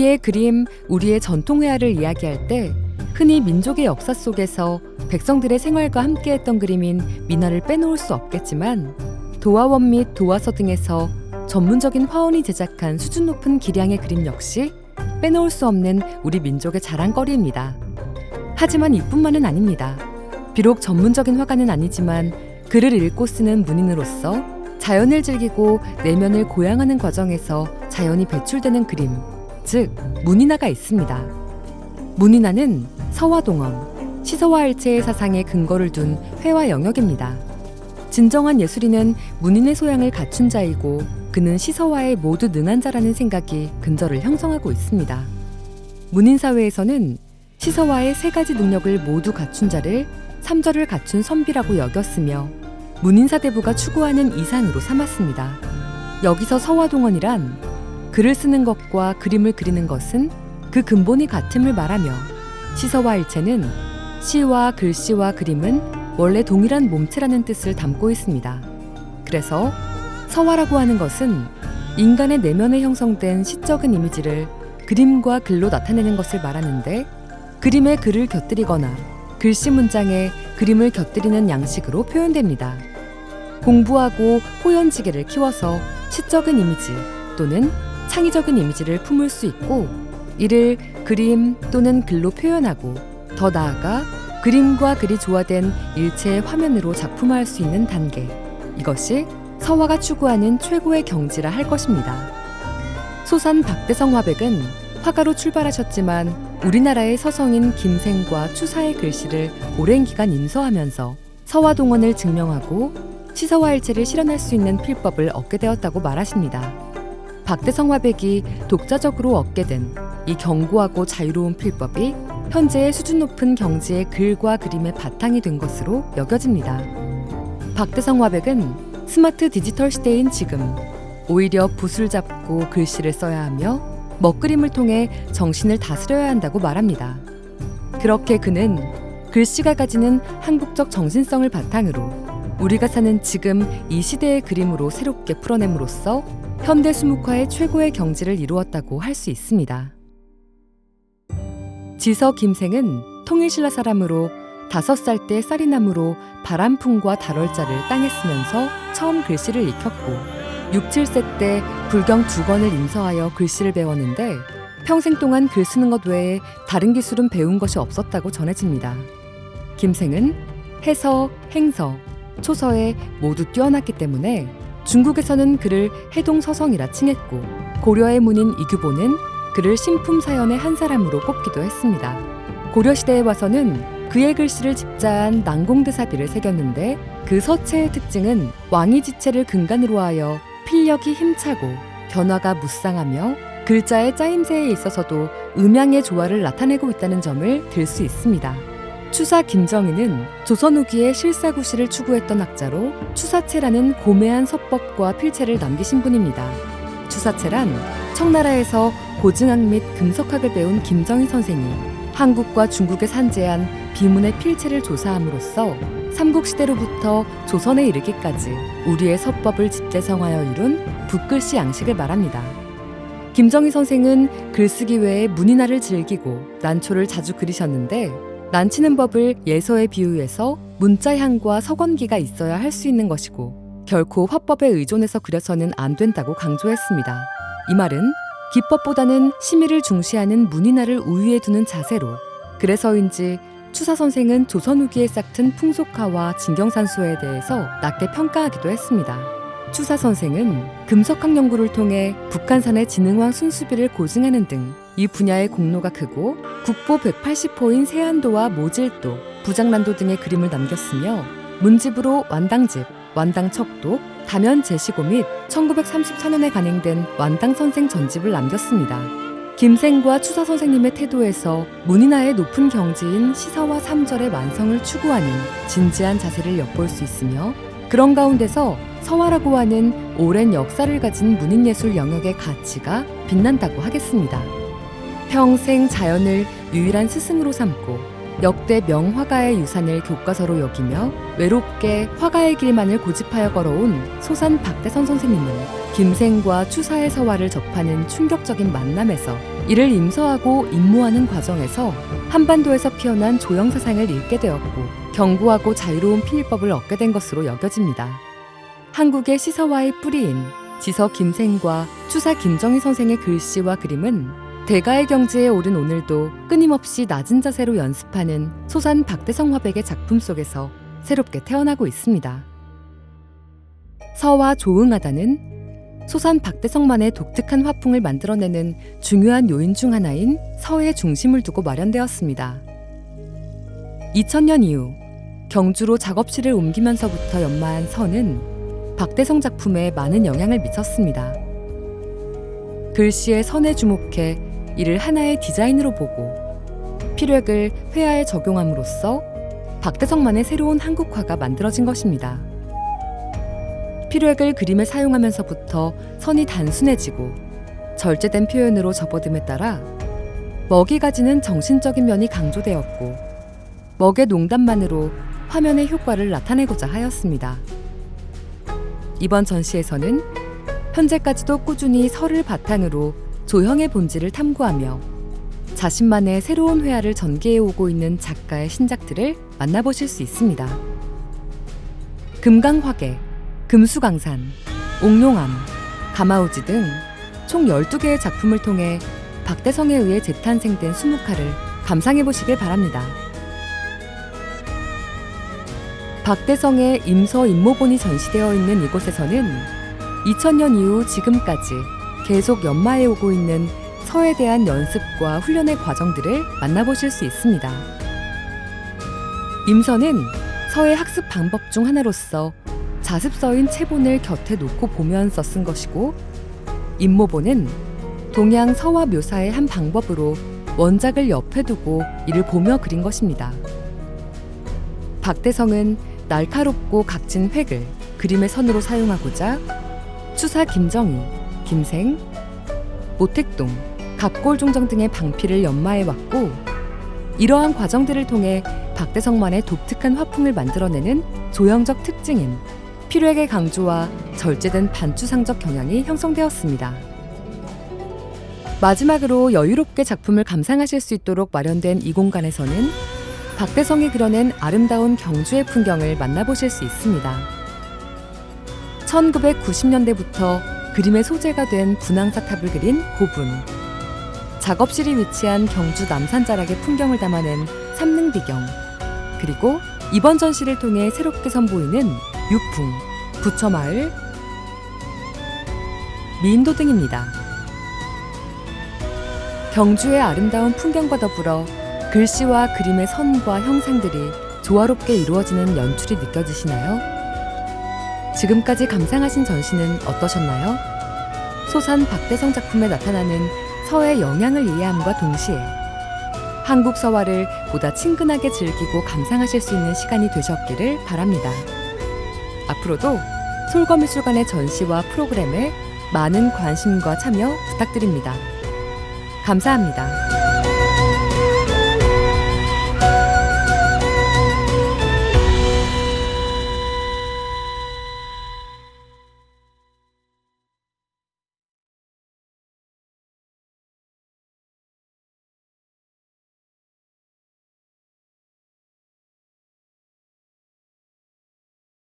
우리의 그림, 우리의 전통회화를 이야기할 때 흔히 민족의 역사 속에서 백성들의 생활과 함께했던 그림인 민화를 빼놓을 수 없겠지만 도화원 및 도화서 등에서 전문적인 화원이 제작한 수준 높은 기량의 그림 역시 빼놓을 수 없는 우리 민족의 자랑거리입니다. 하지만 이뿐만은 아닙니다. 비록 전문적인 화가는 아니지만 글을 읽고 쓰는 문인으로서 자연을 즐기고 내면을 고양하는 과정에서 자연이 배출되는 그림, 즉 문인화가 있습니다. 문인화는 서화동원, 시서화일체의 사상에 근거를 둔 회화 영역입니다. 진정한 예술인은 문인의 소양을 갖춘 자이고 그는 시서화에 모두 능한 자라는 생각이 근저를 형성하고 있습니다. 문인 사회에서는 시서화의 세 가지 능력을 모두 갖춘 자를 삼절을 갖춘 선비라고 여겼으며 문인사대부가 추구하는 이상으로 삼았습니다. 여기서 서화동원이란 글을 쓰는 것과 그림을 그리는 것은 그 근본이 같음을 말하며 시서와 일체는 시와 글씨와 그림은 원래 동일한 몸체라는 뜻을 담고 있습니다. 그래서 서화라고 하는 것은 인간의 내면에 형성된 시적인 이미지를 그림과 글로 나타내는 것을 말하는데 그림에 글을 곁들이거나 글씨 문장에 그림을 곁들이는 양식으로 표현됩니다. 공부하고 호연지계를 키워서 시적인 이미지 또는 창의적인 이미지를 품을 수 있고 이를 그림 또는 글로 표현하고 더 나아가 그림과 글이 조화된 일체의 화면으로 작품화할 수 있는 단계. 이것이 서화가 추구하는 최고의 경지라 할 것입니다. 소산 박대성 화백은 화가로 출발하셨지만 우리나라의 서성인 김생과 추사의 글씨를 오랜 기간 임서하면서 서화 동원을 증명하고 시서화 일체를 실현할 수 있는 필법을 얻게 되었다고 말하십니다. 박대성 화백이 독자적으로 얻게 된 이 견고하고 자유로운 필법이 현재의 수준 높은 경지의 글과 그림의 바탕이 된 것으로 여겨집니다. 박대성 화백은 스마트 디지털 시대인 지금 오히려 붓을 잡고 글씨를 써야 하며 먹그림을 통해 정신을 다스려야 한다고 말합니다. 그렇게 그는 글씨가 가지는 한국적 정신성을 바탕으로 우리가 사는 지금 이 시대의 그림으로 새롭게 풀어냄으로써 현대 수묵화의 최고의 경지를 이루었다고 할 수 있습니다. 지서 김생은 통일신라 사람으로 다섯 살 때 쌀이나무로 바람풍과 달월자를 땅에 쓰면서 처음 글씨를 익혔고 6, 7세 때 불경 두 권을 임서하여 글씨를 배웠는데 평생 동안 글 쓰는 것 외에 다른 기술은 배운 것이 없었다고 전해집니다. 김생은 해서, 행서, 초서에 모두 뛰어났기 때문에 중국에서는 그를 해동서성이라 칭했고 고려의 문인 이규보는 그를 신품사연의 한 사람으로 꼽기도 했습니다. 고려시대에 와서는 그의 글씨를 집자한 난공대사비를 새겼는데 그 서체의 특징은 왕이 지체를 근간으로 하여 필력이 힘차고 변화가 무쌍하며 글자의 짜임새에 있어서도 음양의 조화를 나타내고 있다는 점을 들 수 있습니다. 추사 김정희는 조선 후기에 실사구시를 추구했던 학자로 추사체라는 고매한 서법과 필체를 남기신 분입니다. 추사체란 청나라에서 고증학 및 금석학을 배운 김정희 선생이 한국과 중국에 산재한 비문의 필체를 조사함으로써 삼국시대로부터 조선에 이르기까지 우리의 서법을 집대성하여 이룬 붓글씨 양식을 말합니다. 김정희 선생은 글쓰기 외에 문인화를 즐기고 난초를 자주 그리셨는데 난치는 법을 예서에 비유해서 문자향과 서건기가 있어야 할 수 있는 것이고 결코 화법에 의존해서 그려서는 안 된다고 강조했습니다. 이 말은 기법보다는 심의를 중시하는 문인화를 우위에 두는 자세로 그래서인지 추사 선생은 조선 후기에 싹튼 풍속화와 진경산수에 대해서 낮게 평가하기도 했습니다. 추사 선생은 금석학 연구를 통해 북한산의 진흥왕 순수비를 고증하는 등 이 분야의 공로가 크고 국보 180호인 세안도와 모질도, 부장난도 등의 그림을 남겼으며 문집으로 완당집, 완당척도, 다면 제시고 및 1934년에 간행된 완당 선생 전집을 남겼습니다. 김생과 추사 선생님의 태도에서 문인화의 높은 경지인 시서와 삼절의 완성을 추구하는 진지한 자세를 엿볼 수 있으며 그런 가운데서 서화라고 하는 오랜 역사를 가진 문인예술 영역의 가치가 빛난다고 하겠습니다. 평생 자연을 유일한 스승으로 삼고 역대 명화가의 유산을 교과서로 여기며 외롭게 화가의 길만을 고집하여 걸어온 소산 박대선 선생님은 김생과 추사의 서화를 접하는 충격적인 만남에서 이를 임서하고 임모하는 과정에서 한반도에서 피어난 조형 사상을 읽게 되었고 견고하고 자유로운 필법을 얻게 된 것으로 여겨집니다. 한국의 시서와의 뿌리인 지서 김생과 추사 김정희 선생의 글씨와 그림은 대가의 경지에 오른 오늘도 끊임없이 낮은 자세로 연습하는 소산 박대성 화백의 작품 속에서 새롭게 태어나고 있습니다. 서와 조응하다는 소산 박대성만의 독특한 화풍을 만들어내는 중요한 요인 중 하나인 서의 중심을 두고 마련되었습니다. 2000년 이후 경주로 작업실을 옮기면서부터 연마한 서는 박대성 작품에 많은 영향을 미쳤습니다. 글씨의 선에 주목해 이를 하나의 디자인으로 보고 필획을 회화에 적용함으로써 박대성만의 새로운 한국화가 만들어진 것입니다. 필획을 그림에 사용하면서부터 선이 단순해지고 절제된 표현으로 접어듦에 따라 먹이 가지는 정신적인 면이 강조되었고 먹의 농담만으로 화면의 효과를 나타내고자 하였습니다. 이번 전시에서는 현재까지도 꾸준히 설을 바탕으로 조형의 본질을 탐구하며 자신만의 새로운 회화를 전개해 오고 있는 작가의 신작들을 만나보실 수 있습니다. 금강화계, 금수강산, 옥룡암, 가마우지 등 총 12개의 작품을 통해 박대성에 의해 재탄생된 수묵화를 감상해 보시길 바랍니다. 박대성의 임서 임모본이 전시되어 있는 이곳에서는 2000년 이후 지금까지 계속 연마해 오고 있는 서에 대한 연습과 훈련의 과정들을 만나보실 수 있습니다. 임서는 서의 학습 방법 중 하나로서 자습서인 체본을 곁에 놓고 보면서 쓴 것이고 임모본은 동양 서화 묘사의 한 방법으로 원작을 옆에 두고 이를 보며 그린 것입니다. 박대성은 날카롭고 각진 획을 그림의 선으로 사용하고자 추사 김정희, 김생, 모택동, 갑골종정 등의 방피를 연마해 왔고 이러한 과정들을 통해 박대성만의 독특한 화풍을 만들어내는 조형적 특징인 필획의 강조와 절제된 반추상적 경향이 형성되었습니다. 마지막으로 여유롭게 작품을 감상하실 수 있도록 마련된 이 공간에서는 박대성이 그려낸 아름다운 경주의 풍경을 만나보실 수 있습니다. 1990년대부터 그림의 소재가 된 분황사탑을 그린 고분, 작업실이 위치한 경주 남산자락의 풍경을 담아낸 삼릉비경, 그리고 이번 전시를 통해 새롭게 선보이는 유풍, 부처마을, 미인도 등입니다. 경주의 아름다운 풍경과 더불어 글씨와 그림의 선과 형상들이 조화롭게 이루어지는 연출이 느껴지시나요? 지금까지 감상하신 전시는 어떠셨나요? 소산 박대성 작품에 나타나는 서의 영향을 이해함과 동시에 한국 서화를 보다 친근하게 즐기고 감상하실 수 있는 시간이 되셨기를 바랍니다. 앞으로도 솔거미술관의 전시와 프로그램에 많은 관심과 참여 부탁드립니다. 감사합니다.